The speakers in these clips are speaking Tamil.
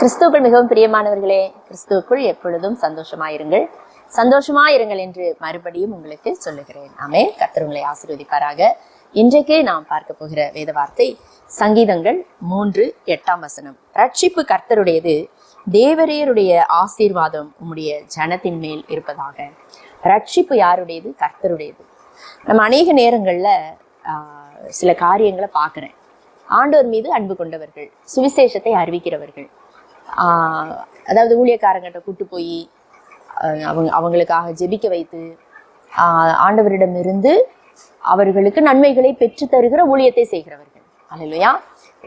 கிறிஸ்துக்கள் மிகவும் பிரியமானவர்களே கிறிஸ்துவுக்குள் எப்பொழுதும் சந்தோஷமாயிருங்கள். சந்தோஷமாயிருங்கள் என்று மறுபடியும் உங்களுக்கு சொல்லுகிறேன். ஆமே கர்த்தருங்களை ஆசீர்வதிப்பாராக. இன்றைக்கு நாம் பார்க்க போகிற வேத வார்த்தை சங்கீதங்கள் மூன்று எட்டாம் வசனம். ரட்சிப்பு கர்த்தருடையது தேவரையருடைய ஆசீர்வாதம் உம்முடைய ஜனத்தின் மேல் இருப்பதாக. ரட்சிப்பு யாருடையது? கர்த்தருடையது. நம்ம அநேக நேரங்களில் சில காரியங்களை பார்க்குறேன். ஆண்டவர் மீது அன்பு கொண்டவர்கள் சுவிசேஷத்தை அறிவிக்கிறவர்கள். அதாவது ஊழியக்காரங்கிட்ட கூட்டு போய் அவங்க அவங்களுக்காக ஜெபிக்க வைத்து ஆண்டவரிடமிருந்து அவர்களுக்கு நன்மைகளை பெற்று தருகிற ஊழியத்தை செய்கிறவர்கள். அல்லையா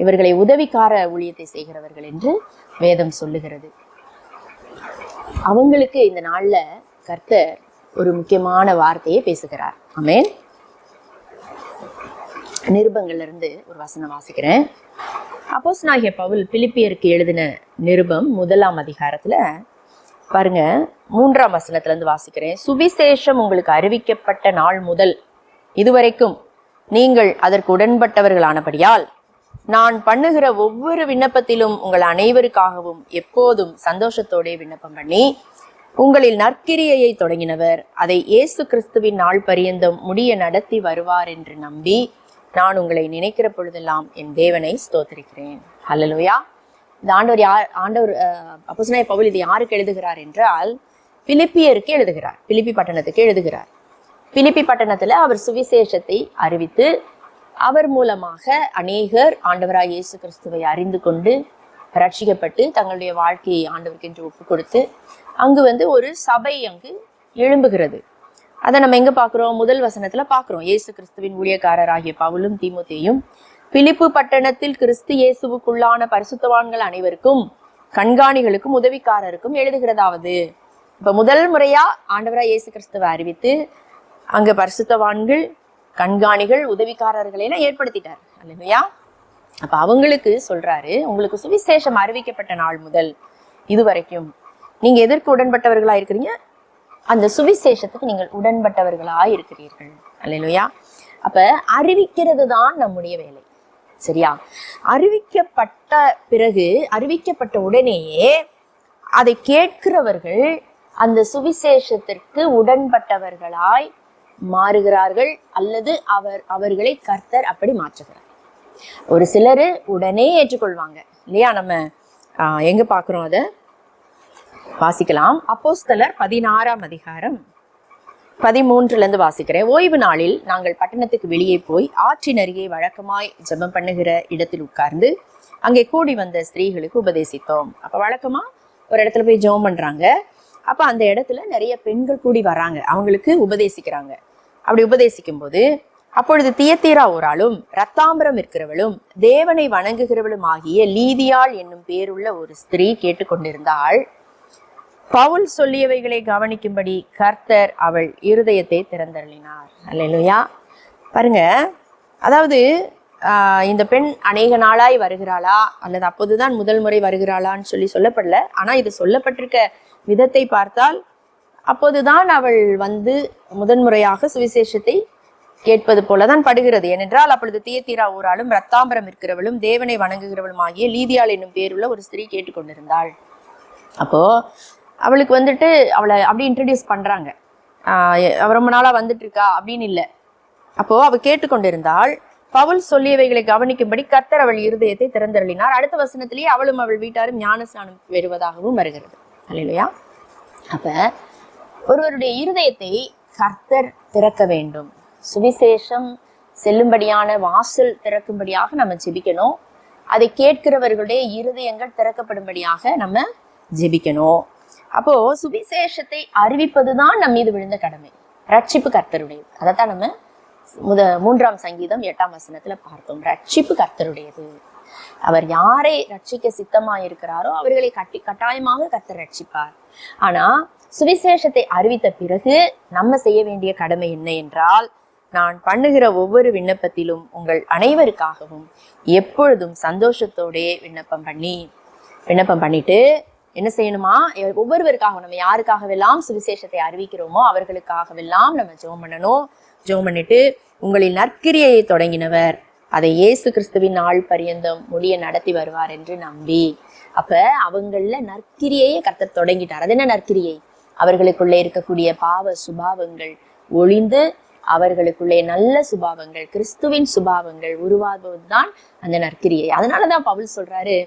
இவர்களை உதவிக்கார ஊழியத்தை செய்கிறவர்கள் என்று வேதம் சொல்லுகிறது. அவங்களுக்கு இந்த நாளில் கர்த்தர் ஒரு முக்கியமான வார்த்தையை பேசுகிறார். அமேன் நிருபங்கள்ல இருந்து ஒரு வசனம் வாசிக்கிறேன். அப்போஸ் நாகிய பவுல் பிலிப்பியருக்கு எழுதின நிருபம் முதலாம் அதிகாரத்தில் பாருங்க மூன்றாம் வசனத்திலேருந்து வாசிக்கிறேன். சுவிசேஷம் உங்களுக்கு அறிவிக்கப்பட்ட நாள் முதல் இதுவரைக்கும் நீங்கள் அதற்கு உடன்பட்டவர்களானபடியால் நான் பண்ணுகிற ஒவ்வொரு விண்ணப்பத்திலும் உங்கள் அனைவருக்காகவும் எப்போதும் சந்தோஷத்தோடே விண்ணப்பம் பண்ணி உங்களில் நற்கிரியையை தொடங்கினவர். அதை இயேசு கிறிஸ்துவின் நாள் பரியந்தம் முடிய நடத்தி வருவார் என்று நம்பி நான் உங்களை நினைக்கிற பொழுதெல்லாம் என் தேவனை ஸ்தோத்திருக்கிறேன். ஹலலோயா இந்த ஆண்டவர் யார் ஆண்டவர் அப்போஸ்தலனாகிய பவுல் இது யாருக்கு எழுதுகிறார் என்றால் பிலிப்பியருக்கு எழுதுகிறார். பிலிப்பி பட்டணத்துக்கு எழுதுகிறார். பிலிப்பி பட்டணத்தில் அவர் சுவிசேஷத்தை அறிவித்து அவர் மூலமாக அநேகர் ஆண்டவராய் இயேசு கிறிஸ்துவை அறிந்து கொண்டு ரட்சிக்கப்பட்டு தங்களுடைய வாழ்க்கையை ஆண்டவருக்கென்று ஒப்பு கொடுத்து அங்கு வந்து ஒரு சபை அங்கு எழும்புகிறது. அதை நம்ம எங்க பாக்குறோம் முதல் வசனத்துல பாக்குறோம் இயேசு கிறிஸ்துவின் ஊழியக்காரராகிய பவுலும் தீமுத்தையும் பிலிப்பு பட்டணத்தில் கிறிஸ்து இயேசுவுக்குள்ளான பரிசுத்தவான்கள் அனைவருக்கும் கண்காணிகளுக்கும் உதவிக்காரருக்கும் எழுதுகிறதாவது. இப்ப முதல் முறையா ஆண்டவராய் இயேசு கிறிஸ்துவை அறிவித்து அங்க பரிசுத்தவான்கள் கண்காணிகள் உதவிக்காரர்களை எல்லாம் ஏற்படுத்திட்டார். அல்லையா அப்ப அவங்களுக்கு சொல்றாரு உங்களுக்கு சுவிசேஷம் அறிவிக்கப்பட்ட நாள் முதல் இதுவரைக்கும். நீங்க எதற்கு உடன்பட்டவர்களா இருக்கிறீங்க? அந்த சுவிசேஷத்துக்கு நீங்கள் உடன்பட்டவர்களாக இருக்கிறீர்கள். அல்லையா அப்ப அறிவிக்கிறது தான் நம்முடைய வேலை. சரியா? அறிவிக்கப்பட்ட பிறகு அறிவிக்கப்பட்ட உடனேயே அதை கேட்கிறவர்கள் அந்த சுவிசேஷத்திற்கு உடன்பட்டவர்களாய் மாறுகிறார்கள் அல்லது அவர் அவர்களை கர்த்தர் அப்படி மாற்றுகிறார். ஒரு சிலர் உடனே ஏற்றுக்கொள்வாங்க. இல்லையா? நம்ம எங்க பார்க்குறோம் அதை? வாசிக்கலாம். அப்போஸ்தலர் பதினாறாம் அதிகாரம். பதிமூன்றுலேருந்து வாசிக்கிறேன். ஓய்வு நாளில் நாங்கள் பட்டணத்துக்கு வெளியே போய் ஆற்றின் அருகே வழக்கமாய் ஜெபம் பண்ணுகிற இடத்தில் உட்கார்ந்து அங்கே கூடி வந்த ஸ்திரீகளுக்கு உபதேசித்தோம். அப்போ வழக்கமாக ஒரு இடத்துல போய் ஜெபம் பண்ணுறாங்க அப்போ அந்த இடத்துல நிறைய பெண்கள் கூடி வராங்க. அவங்களுக்கு உபதேசிக்கிறாங்க. அப்படி உபதேசிக்கும் போது அப்பொழுது தியத்தீரா ஒரு ஆளும் ரத்தாம்பரம் இருக்கிறவளும் தேவனை வணங்குகிறவளும் ஆகிய லீதியாள் என்னும் பேருள்ள ஒரு ஸ்திரீ கேட்டுக்கொண்டிருந்தாள். பவுல் சொல்லியவைகளை கவனிக்கும்படி கர்த்தர் அவள் இருதயத்தை திறந்தருளினார். அல்லையா பாருங்க அதாவது இந்த பெண் அநேக நாளாய் வருகிறாளா? அல்லது அப்போதுதான் முதல் முறை வருகிறாளான்னு சொல்லி சொல்லப்படல. ஆனா இது சொல்லப்பட்டிருக்க விதத்தை பார்த்தால் அப்போதுதான் அவள் வந்து முதன்முறையாக சுவிசேஷத்தை கேட்பது போலதான் படுகிறது. ஏனென்றால் அப்பொழுது தீயத்தீரா ஊராலும் ரத்தாம்பரம் இருக்கிறவளும் தேவனை வணங்குகிறவளும் ஆகிய லீதியாள் என்னும் பேருள்ள ஒரு ஸ்திரீ கேட்டுக்கொண்டிருந்தாள். அப்போ அவளுக்கு வந்துட்டு அவளை அப்படி இன்ட்ரடியூஸ் பண்ணுறாங்க ரொம்ப நாளாக வந்துட்டு இருக்கா அப்படின்னு இல்லை. அப்போது அவள் கேட்டுக்கொண்டிருந்தாள் பவுல் சொல்லியவைகளை கவனிக்கும்படி கர்த்தர் அவள் இருதயத்தை திறந்தருளினார். அடுத்த வசனத்திலேயே அவளும் அவள் வீட்டாரும் ஞானஸ்நானம் பெறுவதாகவும் வருகிறது. இல்லையா அப்போ ஒருவருடைய இருதயத்தை கர்த்தர் திறக்க வேண்டும். சுவிசேஷம் செல்லும்படியான வாசல் திறக்கும்படியாக நம்ம ஜெபிக்கணும். அதை கேட்கிறவர்களுடைய இருதயங்கள் திறக்கப்படும்படியாக நம்ம ஜெபிக்கணும். அப்போ சுவிசேஷத்தை அறிவிப்பதுதான் நம் மீது விழுந்த கடமை. ரட்சிப்பு கர்த்தருடையது அதைத்தான் நம்ம முத மூன்றாம் சங்கீதம் எட்டாம் வசனத்துல பார்த்தோம். ரட்சிப்பு கர்த்தருடையது. அவர் யாரை ரட்சிக்க சித்தமா இருக்கிறாரோ அவர்களை கட்டி கட்டாயமாக கர்த்தர் ரட்சிப்பார். ஆனா சுவிசேஷத்தை அறிவித்த பிறகு நம்ம செய்ய வேண்டிய கடமை என்ன என்றால் நான் பண்ணுகிற ஒவ்வொரு விண்ணப்பத்திலும் உங்கள் அனைவருக்காகவும் எப்பொழுதும் சந்தோஷத்தோடே விண்ணப்பம் பண்ணி விண்ணப்பம் பண்ணிட்டு என்ன செய்யணுமா? ஒவ்வொருவருக்காக நம்ம யாருக்காகவெல்லாம் சுவிசேஷத்தை அறிவிக்கிறோமோ அவர்களுக்காகவெல்லாம் நம்ம ஜோம் பண்ணணும். ஜோம் பண்ணிட்டு உங்களில் நற்கிரியையை தொடங்கினவர். அதை இயேசு கிறிஸ்துவின் நாள் பரியந்தம் மொழியை நடத்தி வருவார் என்று நம்பி. அப்ப அவங்கள நற்கிரியையே கர்த்தர் தொடங்கிட்டார். அது என்ன நற்கிரியை? அவர்களுக்குள்ளே இருக்கக்கூடிய பாவ சுபாவங்கள் ஒளிந்து அவர்களுக்குள்ளே நல்ல சுபாவங்கள் கிறிஸ்துவின் சுபாவங்கள் உருவாகுவதுதான் அந்த நற்கிரியை. அதனாலதான் பவுல் சொல்றாரு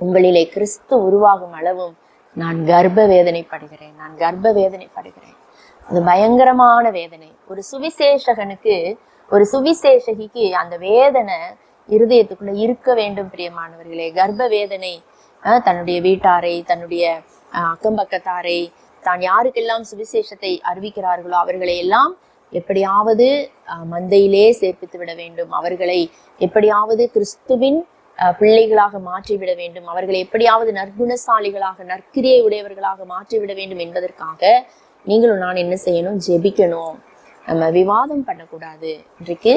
உங்களிலே கிறிஸ்து உருவாகும் அளவும் நான் கர்ப்ப வேதனைப்படுகிறேன் நான் கர்ப்ப வேதனைப்படுகிறேன் அது பயங்கரமான வேதனை. ஒரு சுவிசேஷகனுக்கு ஒரு சுவிசேஷகிக்கு அந்த வேதனை இருதயத்துக்குள்ள இருக்க வேண்டும் பிரியமானவர்களே. கர்ப்ப வேதனை அஹ், தன்னுடைய வீட்டாரை தன்னுடைய அஹ், அக்கம் பக்கத்தாரை தான் யாருக்கெல்லாம் சுவிசேஷத்தை அறிவிக்கிறார்களோ அவர்களை எல்லாம் எப்படியாவது மந்தையிலே சேர்ப்பித்து விட வேண்டும். அவர்களை எப்படியாவது கிறிஸ்துவின் பிள்ளைகளாக மாற்றிவிட வேண்டும். அவர்களை எப்படியாவது நற்குணசாலிகளாக நற்கிரியை உடையவர்களாக மாற்றிவிட வேண்டும் என்பதற்காக நீங்களும் நான் என்ன செய்யணும்? ஜெபிக்கணும். நம்ம விவாதம் பண்ணக்கூடாது. இன்றைக்கு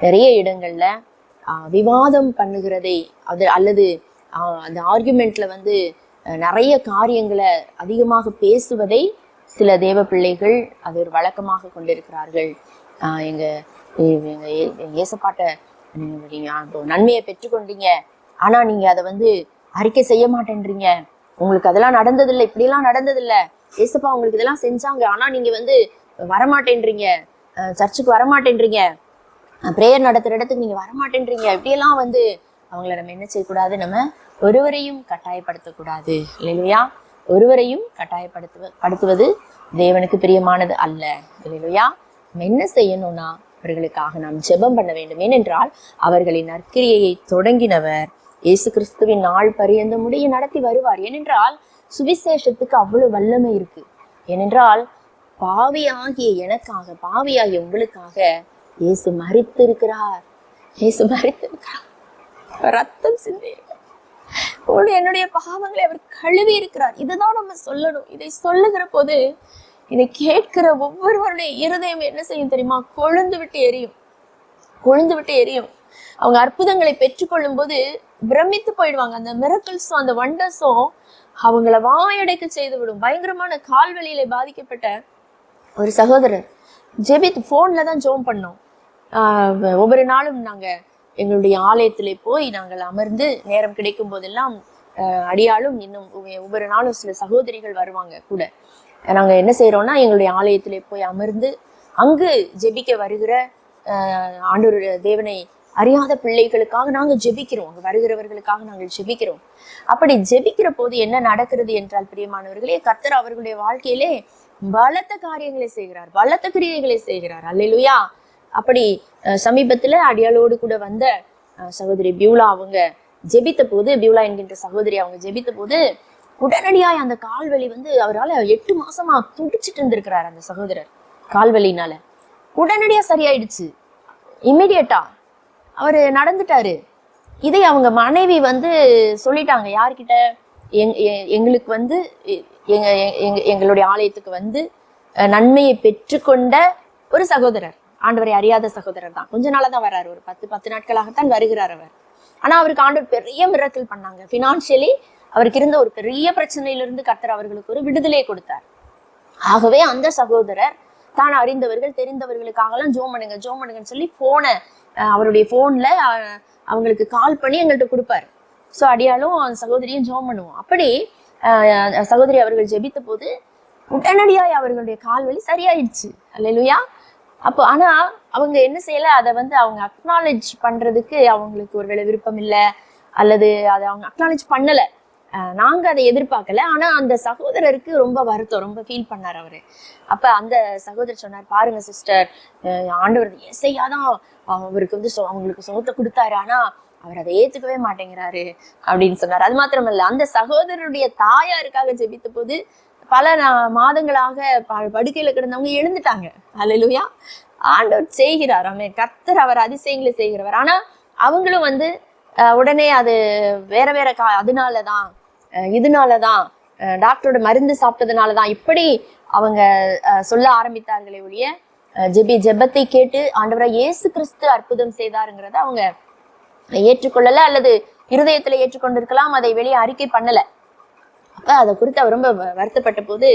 நிறைய இடங்கள்ல ஆஹ், விவாதம் பண்ணுகிறதை அது அல்லது அந்த ஆர்குமெண்ட்ல வந்து நிறைய காரியங்களை அதிகமாக பேசுவதை சில தேவ பிள்ளைகள் அது ஒரு வழக்கமாக கொண்டிருக்கிறார்கள். எங்க எங்க ஏசப்பாட்ட நீங்க நன்மையை பெற்றுக்கொண்டீங்க. ஆனா நீங்க அதை வந்து அறிக்கை செய்ய மாட்டேன்றீங்க. உங்களுக்கு அதெல்லாம் நடந்ததில்லை. இப்படிலாம் நடந்ததில்லை. ஏசப்பா உங்களுக்கு இதெல்லாம் செஞ்சாங்க. ஆனா நீங்க வந்து வரமாட்டேன்றீங்க. சர்ச்சுக்கு வரமாட்டேன்றீங்க. ப்ரேயர் நடத்துற இடத்துக்கு நீங்க வரமாட்டேன்றீங்க. இப்படியெல்லாம் வந்து அவங்கள நம்ம என்ன செய்யக்கூடாது? நம்ம ஒருவரையும் கட்டாயப்படுத்தக்கூடாது. இல்லையா? ஒருவரையும் கட்டாயப்படுத்துவ படுத்துவது தேவனுக்கு பிரியமானது அல்ல. இல்லையா? நம்ம என்ன செய்யணும்னா அவர்களுக்காக நாம் ஜெபம் பண்ண வேண்டும். ஏனென்றால் அவர்களின் நற்கிரியையை தொடங்கினவர் இயேசு கிறிஸ்துவின் நாள் பரியந்த முடிய நடத்தி வருவார். ஏனென்றால் சுவிசேஷத்துக்கு அவ்வளவு வல்லமை இருக்கு. ஏனென்றால் பாவியாகிய எனக்காக பாவியாகிய உங்களுக்காக இயேசு மறித்திருக்கிறார் இயேசு மறித்திருக்கிறார் ரத்தம் சிந்தி. என்னுடைய பாவங்களை அவர் கழுவி இருக்கிறார். இதுதான் நம்ம சொல்லணும். இதை சொல்லுகிற போது இதை கேட்கிற ஒவ்வொருவருடைய இருதயம் என்ன செய்யும் தெரியுமா? கொழுந்து விட்டு எரியும். கொழுந்து விட்டு எரியும். அவங்க அற்புதங்களை பெற்றுக்கொள்ளும் போது பிரமித்து போயிடுவாங்க. அந்த மிரக்கல்ஸும் அந்த வண்டர்ஸும் அவங்கள வாயடைக்க செய்து விடும் பயங்கரமான கால்வெளியில பாதிக்கப்பட்ட ஒரு சகோதரர் ஜெபித் ஃபோன்ல தான் ஜோம் பண்ணோம். ஆஹ் ஒவ்வொரு நாளும் நாங்க எங்களுடைய ஆலயத்திலே போய் நாங்கள் அமர்ந்து நேரம் கிடைக்கும் போதெல்லாம் அடியாலும் அடியாளும் இன்னும் ஒவ்வொரு நாளும் சில சகோதரிகள் வருவாங்க கூட. நாங்க என்ன செய்றோம்னா எங்களுடைய ஆலயத்திலே போய் அமர்ந்து அங்கு ஜெபிக்க வருகிற ஆண்டோர் தேவனை அறியாத பிள்ளைகளுக்காக நாங்க ஜெபிக்கிறோம். அங்க வருகிறவர்களுக்காக நாங்கள் ஜெபிக்கிறோம். அப்படி ஜெபிக்கிற போது என்ன நடக்கிறது என்றால் பிரியமானவர்களே கர்த்தர் அவர்களுடைய வாழ்க்கையிலே பலத்த காரியங்களை செய்கிறார். பலத்த கிரியைகளை செய்கிறார். அல்லையா அப்படி சமீபத்தில் சமீபத்துல அடியாளோடு கூட வந்த சகோதரி பியூலா அவங்க ஜெபித்த போது பியூலா என்கின்ற சகோதரி அவங்க ஜெபித்த போது உடனடியாக அந்த கால்வலி வந்து அவரால் எட்டு மாசமா துடிச்சிட்டு இருந்திருக்கிறார் அந்த சகோதரர் கால்வலினால. உடனடியா சரியாயிடுச்சு. இம்மிடியட்டா அவர் நடந்துட்டாரு. இதை அவங்க மனைவி வந்து சொல்லிட்டாங்க. யார்கிட்ட? எங் எ- எங்களுக்கு வந்து எங்க எங்க எங்களுடைய ஆலயத்துக்கு வந்து நன்மையை பெற்றுக்கொண்ட ஒரு சகோதரர். ஆண்டவரை அறியாத சகோதரர் தான். கொஞ்ச நாளாக தான் வர்றாரு. ஒரு பத்து பத்து நாட்களாகத்தான் வருகிறார் அவர். ஆனா அவருக்கு ஆண்டவர் பெரிய மிரக்கல் பண்ணாங்க. ஃபினான்ஷியலி அவருக்கு இருந்த ஒரு பெரிய பிரச்சனையிலிருந்து கர்த்தர் அவர்களுக்கு ஒரு விடுதலை கொடுத்தார். ஆகவே அந்த சகோதரர் தான் அறிந்தவர்கள் தெரிந்தவர்களுக்காகலாம் ஜோம் பண்ணுங்க ஜோம் பண்ணுங்கன்னு சொல்லி போனை அவருடைய போன்ல அவங்களுக்கு கால் பண்ணி எங்கள்கிட்ட கொடுப்பாரு. ஸோ அடியாலும் அந்த சகோதரியும் ஜோம் பண்ணுவோம் அப்படி சகோதரி அவர்கள் ஜெபித்த போது உடனடியாக அவர்களுடைய கால் வலி சரியாயிடுச்சு. அல்லையா அப்போ ஆனா அவங்க என்ன செய்யல? அதை வந்து அவங்க அக்னாலேஜ் பண்றதுக்கு அவங்களுக்கு ஒருவேளை விருப்பம் இல்லை அல்லது அதை அவங்க அக்னாலேஜ் பண்ணலை. நாங்கள் நாங்க அதை எதிர்பார்க்கல. ஆனா அந்த சகோதரருக்கு ரொம்ப வருத்தம் ரொம்ப ஃபீல் பண்ணார் அவரு. அப்ப அந்த சகோதரர் சொன்னார் பாருங்க சிஸ்டர் ஆண்டவர் இசையா தான் அவருக்கு வந்து அவங்களுக்கு சுகத்தை கொடுத்தாரு. ஆனா அவர் அதை ஏத்துக்கவே மாட்டேங்கிறாரு. அப்படின்னு சொன்னார். அது மாத்திரமல்ல அந்த சகோதரருடைய தாயாருக்காக ஜெபித்த போது பல மாதங்களாக ப- படுக்கையில கிடந்தவங்க எழுந்துட்டாங்க. அலையிலுயா ஆண்டவர் செய்கிறார். அவன் கர்த்தர் அவர் அதிசயங்களை செய்கிறவர். ஆனா அவங்களும் வந்து அஹ், உடனே அது வேற வேற கா அதனாலதான் இதனால இதனாலதான் டாக்டரோட மருந்து சாப்பிட்டதுனாலதான் இப்படி அவங்க அஹ், சொல்ல ஆரம்பித்தார்களே ஒழிய ஜெபி ஜெபத்தை கேட்டு ஆண்டவராக இயேசு கிறிஸ்து அற்புதம் செய்தாருங்கிறத அவங்க ஏற்றுக்கொள்ளல அல்லது இருதயத்துல ஏற்றுக்கொண்டிருக்கலாம் அதை வெளியே அறிக்கை பண்ணல. அப்ப அதை குறித்து அவர் ரொம்ப வருத்தப்பட்ட போது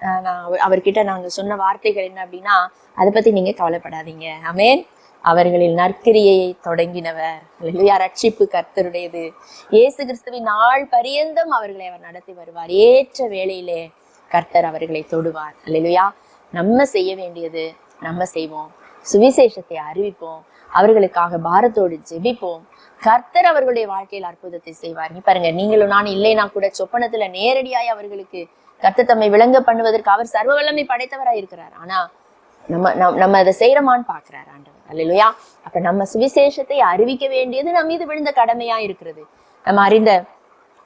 நான் அவர்- அவர்கிட்ட நாங்க சொன்ன வார்த்தைகள் என்ன அப்படின்னா அதை பத்தி நீங்க கவலைப்படாதீங்க. அமேன் அவர்களில் நற்கிரியையை தொடங்கினவர். இல்லையா ரட்சிப்பு கர்த்தருடையது. இயேசு கிறிஸ்துவின் நாள் பரியந்தம் அவர்களை அவர் நடத்தி வருவார். ஏற்ற வேளையிலே கர்த்தர் அவர்களை தொடுவார். இல்லையா நம்ம செய்ய வேண்டியது நம்ம செய்வோம். சுவிசேஷத்தை அறிவிப்போம். அவர்களுக்காக பாரத்தோடு ஜெபிப்போம். கர்த்தர் அவர்களுடைய வாழ்க்கையில் அற்புதத்தை செய்வார். நீ பாருங்க நீங்களும் நான் இல்லைனா கூட சொப்பனத்துல நேரடியாய் அவர்களுக்கு கர்த்தர் தம்மை விளங்க பண்ணுவதற்கு அவர் சர்வ வல்லமை படைத்தவராய் இருக்கிறார். ஆனா நம்ம நம்- நம்ம அதை செய்யறோமான்னு பாக்குறாரு ஆண்டவர். இல்லையா அப்ப நம்ம சுவிசேஷத்தை அறிவிக்க வேண்டியது நம் மீது விழுந்த கடமையா இருக்கிறது. நம்ம அறிந்த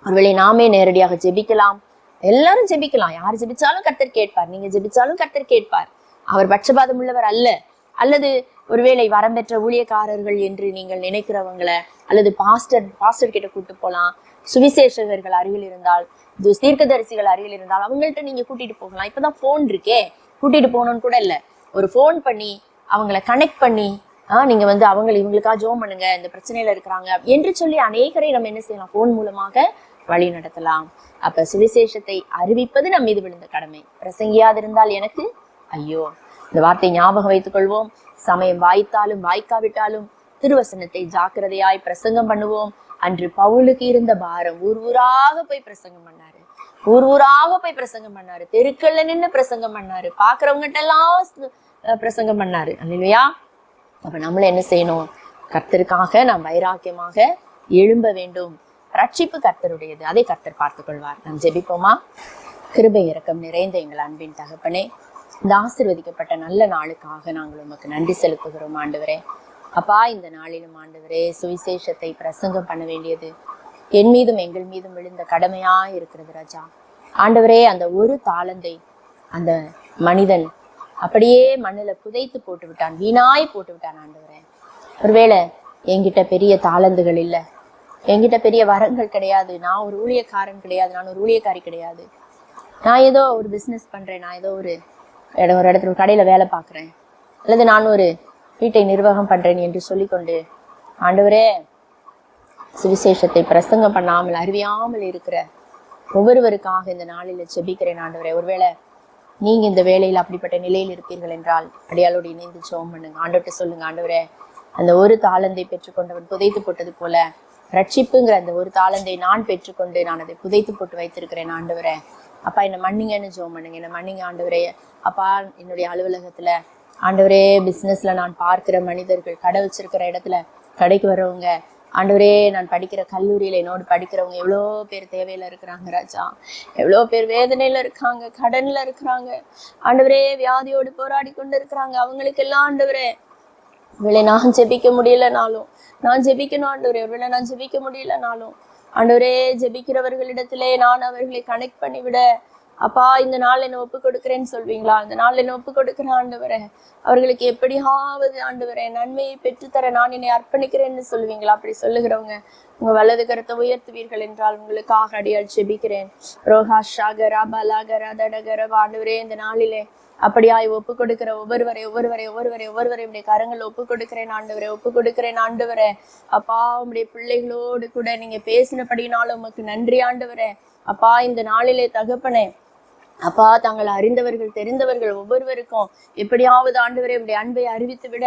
ஒருவேளை நாமே நேரடியாக ஜெபிக்கலாம். எல்லாரும் ஜெபிக்கலாம். யார் ஜெபிச்சாலும் கர்த்தர் கேட்பார். நீங்க ஜெபிச்சாலும் கர்த்தர் கேட்பார். அவர் பட்சபாதம் உள்ளவர் அல்ல. அல்லது ஒருவேளை வரம் பெற்ற ஊழியக்காரர்கள் என்று நீங்கள் நினைக்கிறவங்களை அல்லது பாஸ்டர் பாஸ்டர் கிட்ட கூட்டு போகலாம் சுவிசேஷகர்கள் அருகில் இருந்தால் இது தீர்க்கதரிசிகள் அருகில் இருந்தால் அவங்கள்ட்ட நீங்க கூட்டிட்டு போகலாம். இப்பதான் போன் இருக்கே. கூட்டிட்டு போகணும்னு கூட இல்ல. ஒரு போன் பண்ணி அவங்கள கனெக்ட் பண்ணி ஆஹ் நீங்க வந்து அவங்களை இவங்களுக்காக ஜோம் பண்ணுங்க இந்த பிரச்சனையில இருக்கிறாங்க என்று சொல்லி அநேகரை நம்ம என்ன செய்யலாம்? போன் மூலமாக வழி நடத்தலாம். அப்ப சுவிசேஷத்தை அறிவிப்பது நம் மீது விழுந்த கடமை. பிரசங்கியாதிருந்தால் எனக்கு ஐயோ இந்த வார்த்தை ஞாபகம் வைத்துக் கொள்வோம். சமயம் வாய்த்தாலும் வாய்க்காவிட்டாலும் திருவசனத்தை ஜாக்கிரதையாய் பிரசங்கம் பண்ணுவோம். அன்று பவுலுக்கு இருந்த பாரம் ஊர் ஊராக போய் பிரசங்கம் பண்ணாரு. ஊர் ஊராக போய் பிரசங்கம் பண்ணாரு. தெருக்கல்ல நின்னு பிரசங்கம் பண்ணாரு. பாக்குறவங்ககிட்ட எல்லாம் பிரசங்கம் பண்ணாரு. இல்லையா அப்ப நம்மள என்ன செய்யணும்? கர்த்தருக்காக நாம் வைராக்கியமாக எழும்ப வேண்டும். ரட்சிப்பு கர்த்தருடையது. அதை கர்த்தர் பார்த்து கொள்வார் நாம் ஜெபிப்போமா? கிருபை இரக்கம் நிறைந்த எங்கள் அன்பின் தகப்பனே இந்த ஆசிர்வதிக்கப்பட்ட நல்ல நாளுக்காக நாங்கள் உமக்கு நன்றி செலுத்துகிறோம் ஆண்டவரே. அப்பா இந்த நாளிலும் ஆண்டவரே சுவிசேஷத்தை பிரசங்கம் பண்ண வேண்டியது. என் மீதும் எங்கள் மீதும் விழுந்த கடமையா இருக்கிறது ராஜா. ஆண்டவரே அந்த ஒரு தாளந்தை அந்த மனிதன் அப்படியே மண்ணில் புதைத்து போட்டு விட்டான். வீணாய் போட்டு விட்டான் ஆண்டவரே. ஒருவேளை என்கிட்ட பெரிய தாளந்துகள் இல்லை. என்கிட்ட பெரிய வரங்கள் கிடையாது. நான் ஒரு ஊழியக்காரன் கிடையாது. நான் ஒரு ஊழியக்காரி கிடையாது. நான் ஏதோ ஒரு பிஸ்னஸ் பண்ணுறேன் நான் ஏதோ ஒரு இடம் ஒரு இடத்துல ஒரு கடையில் வேலை பார்க்குறேன். அல்லது நான் ஒரு வீட்டை நிர்வாகம் பண்ணுறேன் என்று சொல்லிக்கொண்டு ஆண்டவரே சுவிசேஷத்தை பிரசங்கம் பண்ணாமல் அறிவியாமல் இருக்கிற ஒவ்வொருவருக்காக இந்த நாளில் செபிக்கிறேன் ஆண்டவரே. ஒருவேளை நீங்க இந்த வேலையில் அப்படிப்பட்ட நிலையில் இருப்பீர்கள் என்றால் அடியாளோடு இணைந்து ஜெபம் பண்ணுங்க. ஆண்டவர்கிட்ட சொல்லுங்க ஆண்டவரே அந்த ஒரு தாளந்தை பெற்றுக்கொண்டவன் புதைத்து போட்டது போல ரட்சிப்புங்கிற அந்த ஒரு தாளந்தை நான் பெற்றுக்கொண்டு நான் அதை புதைத்து போட்டு வைத்திருக்கிறேன் ஆண்டவரே. அப்பா என்னை மன்னிங்கன்னு ஜோம் பண்ணுங்க. என்னை மன்னிங்க ஆண்டவரே. அப்பா என்னுடைய அலுவலகத்துல ஆண்டவரே பிசினஸ்ல நான் பார்க்கிற மனிதர்கள் கடை வச்சிருக்கிற இடத்துல கடைக்கு வர்றவங்க ஆண்டவரே நான் படிக்கிற கல்லூரியில் என்னோடு படிக்கிறவங்க எவ்வளோ பேர் தேவையில் இருக்கிறாங்க ராஜா. எவ்வளோ பேர் வேதனையில் இருக்காங்க கடனில் இருக்கிறாங்க. ஆண்டவரே வியாதியோடு போராடி கொண்டு இருக்கிறாங்க அவங்களுக்கு எல்லாம் ஆண்டவரே ஒருவேளை நான் ஜெபிக்க முடியலனாலும் நான் ஜெபிக்கணும் ஆண்டவரே ஒருவேளை நான் ஜெபிக்க முடியலனாலும் ஆண்டவரே ஜெபிக்கிறவர்களிடத்திலே நான் அவர்களை கனெக்ட் பண்ணிவிட அப்பா இந்த நாள் என்ன ஒப்பு கொடுக்குறேன்னு சொல்வீங்களா? இந்த நாள் என்ன ஒப்பு கொடுக்குறேன் ஆண்டு வரேன் அவர்களுக்கு எப்படியாவது ஆண்டவரே நன்மையை பெற்றுத்தர நான் என்னை அர்ப்பணிக்கிறேன்னு சொல்லுவீங்களா அப்படி சொல்லுகிறவங்க உங்க வலது கருத்தை உயர்த்துவீர்கள் என்றால் உங்களுக்காக அடியால் செபிக்கிறேன் ரோஹா ஷாகரா பலாகரா தடகர ஆண்டவரே இந்த நாளிலே அப்படியாய் ஒப்பு கொடுக்கிற ஒவ்வொருவரை ஒவ்வொருவரை ஒவ்வொருவரை ஒவ்வொருவரை உடைய கரங்கள் ஒப்பு கொடுக்கிறேன் ஆண்டவரே ஒப்பு கொடுக்கிறேன் ஆண்டவரே. அப்பா உடைய பிள்ளைகளோடு கூட நீங்க பேசினபடினாலும் உமக்கு நன்றி ஆண்டவரே. அப்பா இந்த நாளிலே தகப்பனே அப்பா தாங்கள் அறிந்தவர்கள் தெரிந்தவர்கள் ஒவ்வொருவருக்கும் எப்படியாவது ஆண்டவரே உடைய அன்பை அறிவித்து விட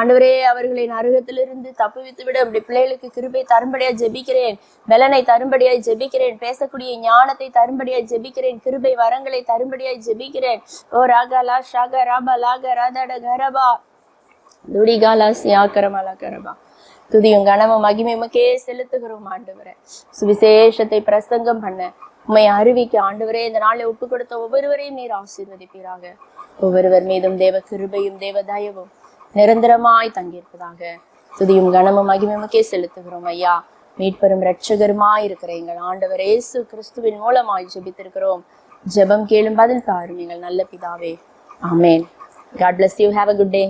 ஆண்டவரே அவர்களின் அருகத்திலிருந்து தப்புவித்து விட இப்படி பிள்ளைகளுக்கு கிருபை தரும்படியாய் ஜெபிக்கிறேன் பலனை தரும்படியாய் ஜெபிக்கிறேன் பேசக்கூடிய ஞானத்தை தரும்படியாய் ஜெபிக்கிறேன் கிருபை வரங்களை தரும்படியாய் ஜெபிக்கிறேன். ஓ ராகலா ஷாக ராபா லாக ராதட கரபா. துடிகாலா ஆக்கரமாலா கரபா துதியும் கனமும் மகிமையுமக்கே செலுத்துகிறோம் ஆண்டவரை. சுவிசேஷத்தை பிரசங்கம் பண்ண. உம்மை அறிவிக்க ஆண்டவரே இந்த நாளை ஒப்பு கொடுத்த ஒவ்வொருவரையும் நீர் ஆசீர்வதிப்பீராக. ஒவ்வொருவர் மீதும் தேவ கிருபையும் தேவ தயவும் நிரந்தரமாய் தங்கியிருப்பதாக துதியும் கனமும் மகிமமுக்கே செலுத்துகிறோம் ஐயா. மீட்பெரும் ரட்சகருமாய் இருக்கிற எங்கள் ஆண்டவர் இயேசு கிறிஸ்துவின் மூலமாய் ஜெபித்திருக்கிறோம். ஜெபம் கேளும் பதில் தாரும் எங்கள் நல்ல பிதாவே. ஆமேன். God bless you have a good day